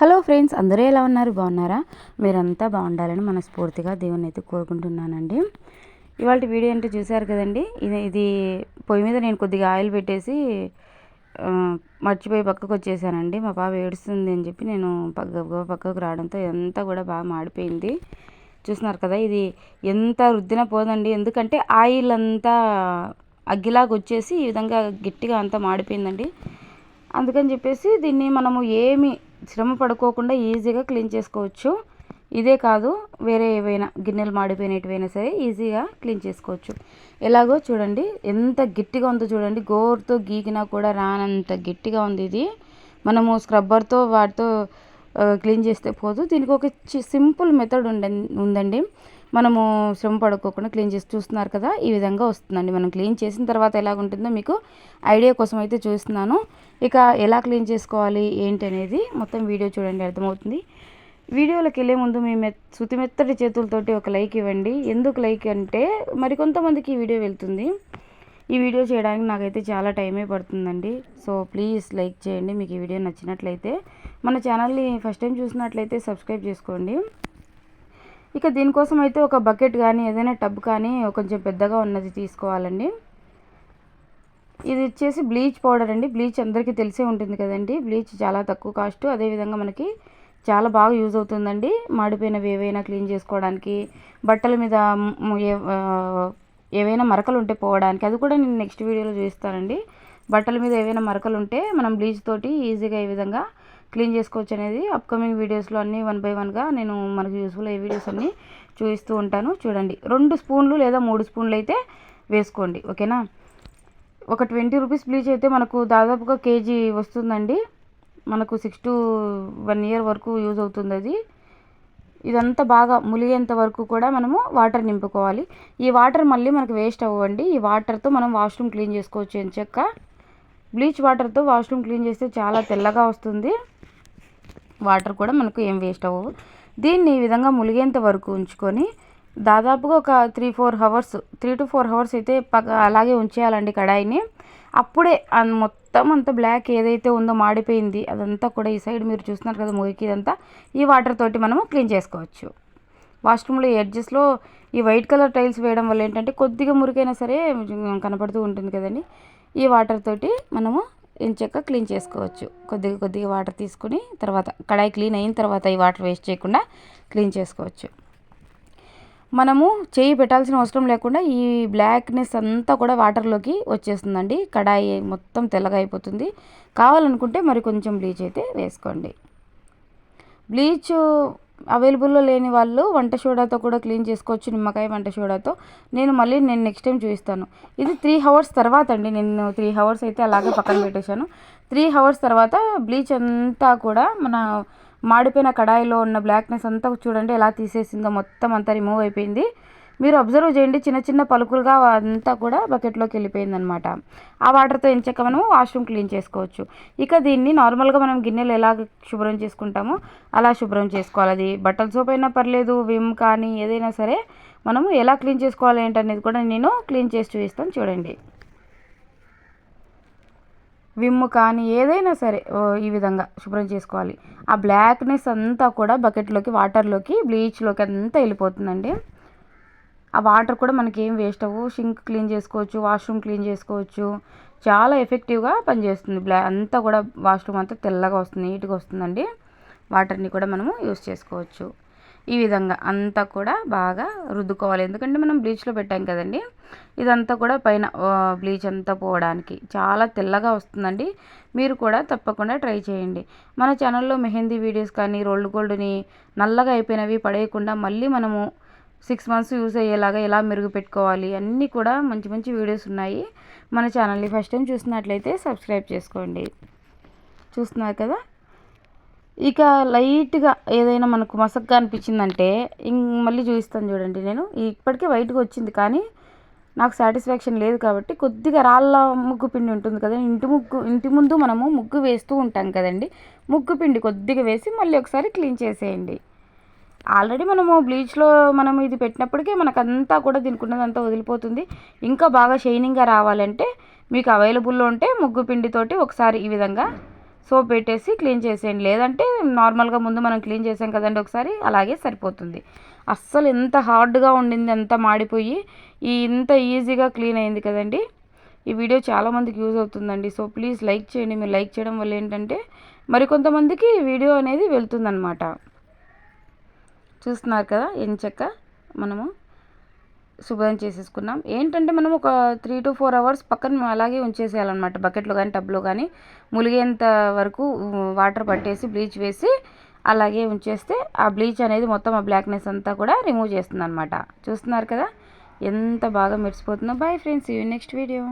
Hello friends అందరూ ఎలా ఉన్నారు? బాగున్నారా? మీరంతా బాగుండాలని మనస్ఫూర్తిగా దేవుని అయితే కోరుకుంటున్నానండి. ఇవాళ వీడియో అంటే చూశారు కదండి? ఇది ఇది పొయ్యి మీద నేను కొద్దిగా ఆయిల్ పెట్టేసి మర్చిపోయి పక్కకు వచ్చేసానండి. మా పాప ఏడుస్తుంది అని చెప్పి నేను పక్క పక్కకు రావడంతో ఇదంతా కూడా బాగా మాడిపోయింది. చూస్తున్నారు కదా ఇది ఎంత రుద్దిన పోదండి. ఎందుకంటే ఆయిల్ అంతా అగ్గిలాగా వచ్చేసి ఈ విధంగా గట్టిగా అంతా మాడిపోయిందండి. అందుకని చెప్పేసి దీన్ని మనము ఏమి శ్రమ పడుకోకుండా ఈజీగా క్లీన్ చేసుకోవచ్చు. ఇదే కాదు వేరే ఏవైనా గిన్నెలు మాడిపోయినట్టువైనా సరే ఈజీగా క్లీన్ చేసుకోవచ్చు. ఎలాగో చూడండి ఎంత గట్టిగా ఉందో చూడండి. గోరుతో గీకినా కూడా రానంత గట్టిగా ఉంది ఇది. మనము స్క్రబ్బర్తో వాటితో క్లీన్ చేస్తే పోదు. దీనికి ఒక సింపుల్ మెథడ్ ఉందండి. మనము శ్రమ పడుకోకుండా క్లీన్ చేసి చూస్తున్నారు కదా ఈ విధంగా వస్తుందండి. మనం క్లీన్ చేసిన తర్వాత ఎలా ఉంటుందో మీకు ఐడియా కోసం అయితే చూస్తున్నాను. ఇక ఎలా క్లీన్ చేసుకోవాలి ఏంటి అనేది మొత్తం వీడియో చూడండి అర్థమవుతుంది. వీడియోలోకి వెళ్ళే ముందు మీ మె సుతిమెత్తటి చేతులతోటి ఒక లైక్ ఇవ్వండి. ఎందుకు లైక్ అంటే మరికొంతమందికి ఈ వీడియో వెళ్తుంది. ఈ వీడియో చేయడానికి నాకైతే చాలా టైమే పడుతుందండి. సో ప్లీజ్ లైక్ చేయండి. మీకు ఈ వీడియో నచ్చినట్లయితే మన ఛానల్ని ఫస్ట్ టైం చూసినట్లయితే సబ్స్క్రైబ్ చేసుకోండి. ఇక దీనికోసం అయితే ఒక బకెట్ కానీ ఏదైనా టబ్ కానీ కొంచెం పెద్దగా ఉన్నది తీసుకోవాలండి. ఇది వచ్చేసి బ్లీచ్ పౌడర్ అండి. బ్లీచ్ అందరికీ తెలిసే ఉంటుంది కదండి. బ్లీచ్ చాలా తక్కువ కాస్ట్. అదేవిధంగా మనకి చాలా బాగా యూజ్ అవుతుందండి. మాడిపోయినవి ఏవైనా క్లీన్ చేసుకోవడానికి బట్టల మీద ఏవైనా మరకలు ఉంటే పోవడానికి. అది కూడా నేను నెక్స్ట్ వీడియోలో చూస్తానండి బట్టల మీద ఏవైనా మరకలు ఉంటే మనం బ్లీచ్ తోటి ఈజీగా ఈ విధంగా క్లీన్ చేసుకోవచ్చు అనేది అప్కమింగ్ వీడియోస్లో అన్నీ వన్ బై వన్గా నేను మనకు యూస్ఫుల్ అయ్యే వీడియోస్ అన్నీ చూపిస్తూ ఉంటాను. చూడండి. రెండు స్పూన్లు లేదా మూడు స్పూన్లు అయితే వేసుకోండి. ఓకేనా? ఒక ట్వంటీ రూపీస్ బ్లీచ్ అయితే మనకు దాదాపుగా కేజీ వస్తుందండి. మనకు సిక్స్ టు వన్ ఇయర్ వరకు యూజ్ అవుతుంది అది. ఇదంతా బాగా ములిగేంత వరకు కూడా మనము వాటర్ నింపుకోవాలి. ఈ వాటర్ మళ్ళీ మనకు వేస్ట్ అవ్వండి. ఈ వాటర్తో మనం వాష్రూమ్ క్లీన్ చేసుకోవచ్చు అని చెక్క? బ్లీచ్ వాటర్తో వాష్రూమ్ క్లీన్ చేస్తే చాలా తెల్లగా వస్తుంది. వాటర్ కూడా మనకు ఏం వేస్ట్ అవ్వవు. దీన్ని ఈ విధంగా ములిగేంత వరకు ఉంచుకొని దాదాపుగా ఒక three four hours three to four hours అయితే పక్క అలాగే ఉంచేయాలండి కడాయిని. అప్పుడే మొత్తం అంతా బ్లాక్ ఏదైతే ఉందో మాడిపోయింది అదంతా కూడా ఈ సైడ్ మీరు చూస్తున్నారు కదా మురికి ఇదంతా ఈ వాటర్ తోటి మనము క్లీన్ చేసుకోవచ్చు. వాష్రూమ్లో ఎడ్జెస్లో ఈ వైట్ కలర్ టైల్స్ వేయడం వల్ల ఏంటంటే కొద్దిగా మురికైనా సరే కనపడుతూ ఉంటుంది కదండి. ఈ వాటర్ తోటి మనము ఇంచక్క క్లీన్ చేసుకోవచ్చు. కొద్దిగా కొద్దిగా వాటర్ తీసుకుని తర్వాత కడాయి క్లీన్ అయిన తర్వాత ఈ వాటర్ వేస్ట్ చేయకుండా క్లీన్ చేసుకోవచ్చు. మనము చేయి పెట్టాల్సిన అవసరం లేకుండా ఈ బ్లాక్నెస్ అంతా కూడా వాటర్లోకి వచ్చేస్తుందండి. కడాయి మొత్తం తెల్లగా అయిపోతుంది. కావాలనుకుంటే మరి కొంచెం బ్లీచ్ అయితే వేసుకోండి. బ్లీచ్ అవైలబుల్లో లేని వాళ్ళు వంట సోడాతో కూడా క్లీన్ చేసుకోవచ్చు నిమ్మకాయ వంట సోడాతో. నేను మళ్ళీ నేను నెక్స్ట్ టైం చూపిస్తాను. ఇది త్రీ హవర్స్ తర్వాత అండి. నేను త్రీ హవర్స్ అయితే అలాగే పక్కన పెట్టేశాను. త్రీ హవర్స్ తర్వాత బ్లీచ్ అంతా కూడా మన మాడిపోయిన కడాయిలో ఉన్న బ్లాక్నెస్ అంతా చూడండి ఎలా తీసేసిందో మొత్తం అంతా రిమూవ్ అయిపోయింది. మీరు అబ్జర్వ్ చేయండి. చిన్న చిన్న పలుకులుగా అంతా కూడా బకెట్లోకి వెళ్ళిపోయిందనమాట. ఆ వాటర్తో ఎంచక మనం వాష్రూమ్ క్లీన్ చేసుకోవచ్చు. ఇక దీన్ని నార్మల్గా మనం గిన్నెలు ఎలా శుభ్రం చేసుకుంటామో అలా శుభ్రం చేసుకోవాలి. అది బట్టల సోప్ అయినా పర్లేదు విమ్ కానీ ఏదైనా సరే మనము ఎలా క్లీన్ చేసుకోవాలి ఏంటనేది కూడా నేను క్లీన్ చేసి చూపిస్తాను చూడండి. విమ్ కానీ ఏదైనా సరే ఈ విధంగా శుభ్రం చేసుకోవాలి. ఆ బ్లాక్నెస్ అంతా కూడా బకెట్లోకి వాటర్లోకి బ్లీచ్లోకి అంతా వెళ్ళిపోతుందండి. ఆ వాటర్ కూడా మనకి ఏం వేస్ట్ అవ్వు. షింక్ క్లీన్ చేసుకోవచ్చు వాష్రూమ్ క్లీన్ చేసుకోవచ్చు. చాలా ఎఫెక్టివ్గా పనిచేస్తుంది. బ్లా అంతా కూడా వాష్రూమ్ అంతా తెల్లగా వస్తుంది నీట్గా వస్తుందండి. వాటర్ని కూడా మనము యూస్ చేసుకోవచ్చు. ఈ విధంగా అంతా కూడా బాగా రుద్దుకోవాలి. ఎందుకంటే మనం బ్లీచ్లో పెట్టాం కదండి. ఇదంతా కూడా పైన బ్లీచ్ అంతా పోవడానికి చాలా తెల్లగా వస్తుందండి. మీరు కూడా తప్పకుండా ట్రై చేయండి. మన ఛానల్లో మెహందీ వీడియోస్ కానీ రోల్డ్ గోల్డ్ని నల్లగా అయిపోయినవి పడేయకుండా మళ్ళీ మనము సిక్స్ మంత్స్ యూస్ అయ్యేలాగా ఎలా మెరుగు పెట్టుకోవాలి అన్నీ కూడా మంచి మంచి వీడియోస్ ఉన్నాయి. మన ఛానల్ని ఫస్ట్ టైం చూసినట్లయితే సబ్స్క్రైబ్ చేసుకోండి. చూస్తున్నారు కదా? ఇక లైట్గా ఏదైనా మనకు మసగ్గా అనిపించిందంటే మళ్ళీ చూపిస్తాను చూడండి నేను. ఇప్పటికే వైట్గా వచ్చింది కానీ నాకు సాటిస్ఫాక్షన్ లేదు కాబట్టి కొద్దిగా రాళ్ళ ముగ్గు పిండి ఉంటుంది కదా ఇంటి ముగ్గు ఇంటి ముందు మనము ముగ్గు వేస్తూ ఉంటాం కదండి. ముగ్గు పిండి కొద్దిగా వేసి మళ్ళీ ఒకసారి క్లీన్ చేసేయండి. ఆల్రెడీ మనము బ్లీచ్లో మనం ఇది పెట్టినప్పటికీ మనకు అంతా కూడా దీనికి ఉన్నదంతా వదిలిపోతుంది. ఇంకా బాగా షైనింగ్గా రావాలంటే మీకు అవైలబుల్లో ఉంటే ముగ్గు పిండితోటి ఒకసారి ఈ విధంగా సోప్ పెట్టేసి క్లీన్ చేసేయండి. లేదంటే నార్మల్గా ముందు మనం క్లీన్ చేసాం కదండి ఒకసారి అలాగే సరిపోతుంది. అస్సలు ఎంత హార్డ్గా ఉండింది ఎంత మాడిపోయి ఈ ఇంత ఈజీగా క్లీన్ అయింది కదండి. ఈ వీడియో చాలామందికి యూజ్ అవుతుందండి. సో ప్లీజ్ లైక్ చేయండి. మీరు లైక్ చేయడం వల్ల ఏంటంటే మరికొంతమందికి వీడియో అనేది వెళ్తుందనమాట చూస్తున్నారు కదా ఎంచక్క మనము శుభ్రం చేసేసుకున్నాం. ఏంటంటే మనం ఒక త్రీ టు ఫోర్ అవర్స్ పక్కన అలాగే ఉంచేసేయాలన్నమాట. బకెట్లో కానీ టబ్లో కానీ ములిగేంత వరకు వాటర్ పట్టేసి బ్లీచ్ వేసి అలాగే ఉంచేస్తే ఆ బ్లీచ్ అనేది మొత్తం ఆ బ్లాక్నెస్ అంతా కూడా రిమూవ్ చేస్తుంది అనమాట చూస్తున్నారు కదా ఎంత బాగా మెరిసిపోతుందో. Bye friends you next video